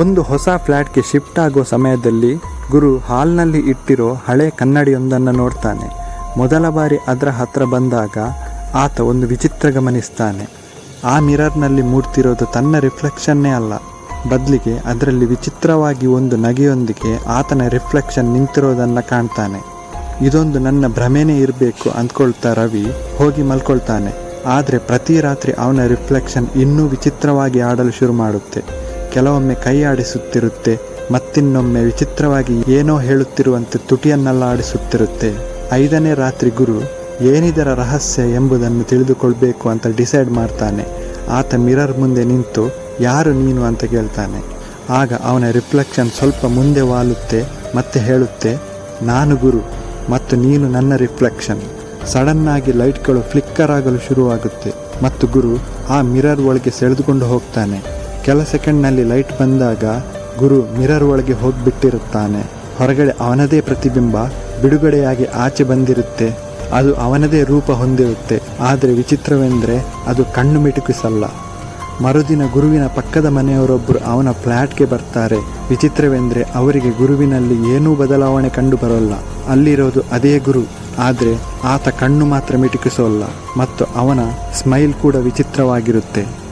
ಒಂದು ಹೊಸ ಫ್ಲ್ಯಾಟ್ಗೆ ಶಿಫ್ಟ್ ಆಗೋ ಸಮಯದಲ್ಲಿ ಗುರು ಹಾಲ್ನಲ್ಲಿ ಇಟ್ಟಿರೋ ಹಳೆ ಕನ್ನಡಿಯೊಂದನ್ನು ನೋಡ್ತಾನೆ. ಮೊದಲ ಬಾರಿ ಅದರ ಹತ್ರ ಬಂದಾಗ ಆತ ಒಂದು ವಿಚಿತ್ರ ಗಮನಿಸ್ತಾನೆ. ಆ ಮಿರರ್ನಲ್ಲಿ ಮೂಡ್ತಿರೋದು ತನ್ನ ರಿಫ್ಲೆಕ್ಷನ್ನೇ ಅಲ್ಲ. ಬದಲಿಗೆ ಅದರಲ್ಲಿ ವಿಚಿತ್ರವಾಗಿ ಒಂದು ನಗೆಯೊಂದಿಗೆ ಆತನ ರಿಫ್ಲೆಕ್ಷನ್ ನಿಂತಿರೋದನ್ನು ಕಾಣ್ತಾನೆ. ಇದೊಂದು ನನ್ನ ಭ್ರಮೆನೇ ಇರಬೇಕು ಅಂದ್ಕೊಳ್ತಾ ರವಿ ಹೋಗಿ ಮಲ್ಕೊಳ್ತಾನೆ. ಆದರೆ ಪ್ರತಿ ರಾತ್ರಿ ಅವನ ರಿಫ್ಲೆಕ್ಷನ್ ಇನ್ನೂ ವಿಚಿತ್ರವಾಗಿ ಆಡಲು ಶುರು ಮಾಡುತ್ತೆ. ಕೆಲವೊಮ್ಮೆ ಕೈ ಆಡಿಸುತ್ತಿರುತ್ತೆ ಮತ್ತಿನ್ನೊಮ್ಮೆ ವಿಚಿತ್ರವಾಗಿ ಏನೋ ಹೇಳುತ್ತಿರುವಂತೆ ತುಟಿಯನ್ನೆಲ್ಲ ಆಡಿಸುತ್ತಿರುತ್ತೆ ಐದನೇ ರಾತ್ರಿ ಗುರು ಏನಿದರ ರಹಸ್ಯ ಎಂಬುದನ್ನು ತಿಳಿದುಕೊಳ್ಬೇಕು ಅಂತ ಡಿಸೈಡ್ ಮಾಡ್ತಾನೆ. ಆತ ಮಿರರ್ ಮುಂದೆ ನಿಂತು, ಯಾರು ನೀನು? ಅಂತ ಕೇಳ್ತಾನೆ. ಆಗ ಅವನ ರಿಫ್ಲೆಕ್ಷನ್ ಸ್ವಲ್ಪ ಮುಂದೆ ವಾಲುತ್ತೆ, ಮತ್ತೆ ಹೇಳುತ್ತೆ, ನಾನು ಗುರು, ಮತ್ತು ನೀನು ನನ್ನ ರಿಫ್ಲೆಕ್ಷನ್. ಸಡನ್ ಆಗಿ ಲೈಟ್ಗಳು ಫ್ಲಿಕ್ಕರ್ ಆಗಲು ಶುರುವಾಗುತ್ತೆ, ಮತ್ತು ಗುರು ಆ ಮಿರರ್ ಒಳಗೆ ಸೆಳೆದುಕೊಂಡು ಹೋಗ್ತಾನೆ. ಕೆಲ ಸೆಕೆಂಡ್ನಲ್ಲಿ ಲೈಟ್ ಬಂದಾಗ ಗುರು ಮಿರರ್ ಒಳಗೆ ಹೋಗಿಬಿಟ್ಟಿರುತ್ತಾನೆ. ಹೊರಗಡೆ ಅವನದೇ ಪ್ರತಿಬಿಂಬ ಬಿಡುಗಡೆಯಾಗಿ ಆಚೆ ಬಂದಿರುತ್ತೆ. ಅದು ಅವನದೇ ರೂಪ ಹೊಂದಿರುತ್ತೆ. ಆದರೆ ವಿಚಿತ್ರವೆಂದರೆ ಅದು ಕಣ್ಣು ಮಿಟುಕಿಸಲ್ಲ. ಮರುದಿನ ಗುರುವಿನ ಪಕ್ಕದ ಮನೆಯವರೊಬ್ಬರು ಅವನ ಫ್ಲ್ಯಾಟ್ಗೆ ಬರ್ತಾರೆ. ವಿಚಿತ್ರವೆಂದರೆ ಅವರಿಗೆ ಗುರುವಿನಲ್ಲಿ ಏನೂ ಬದಲಾವಣೆ ಕಂಡು ಬರೋಲ್ಲ. ಅಲ್ಲಿರೋದು ಅದೇ ಗುರು. ಆದರೆ ಆತ ಕಣ್ಣು ಮಾತ್ರ ಮಿಟುಕಿಸೋಲ್ಲ. ಮತ್ತು ಅವನ ಸ್ಮೈಲ್ ಕೂಡ ವಿಚಿತ್ರವಾಗಿರುತ್ತೆ.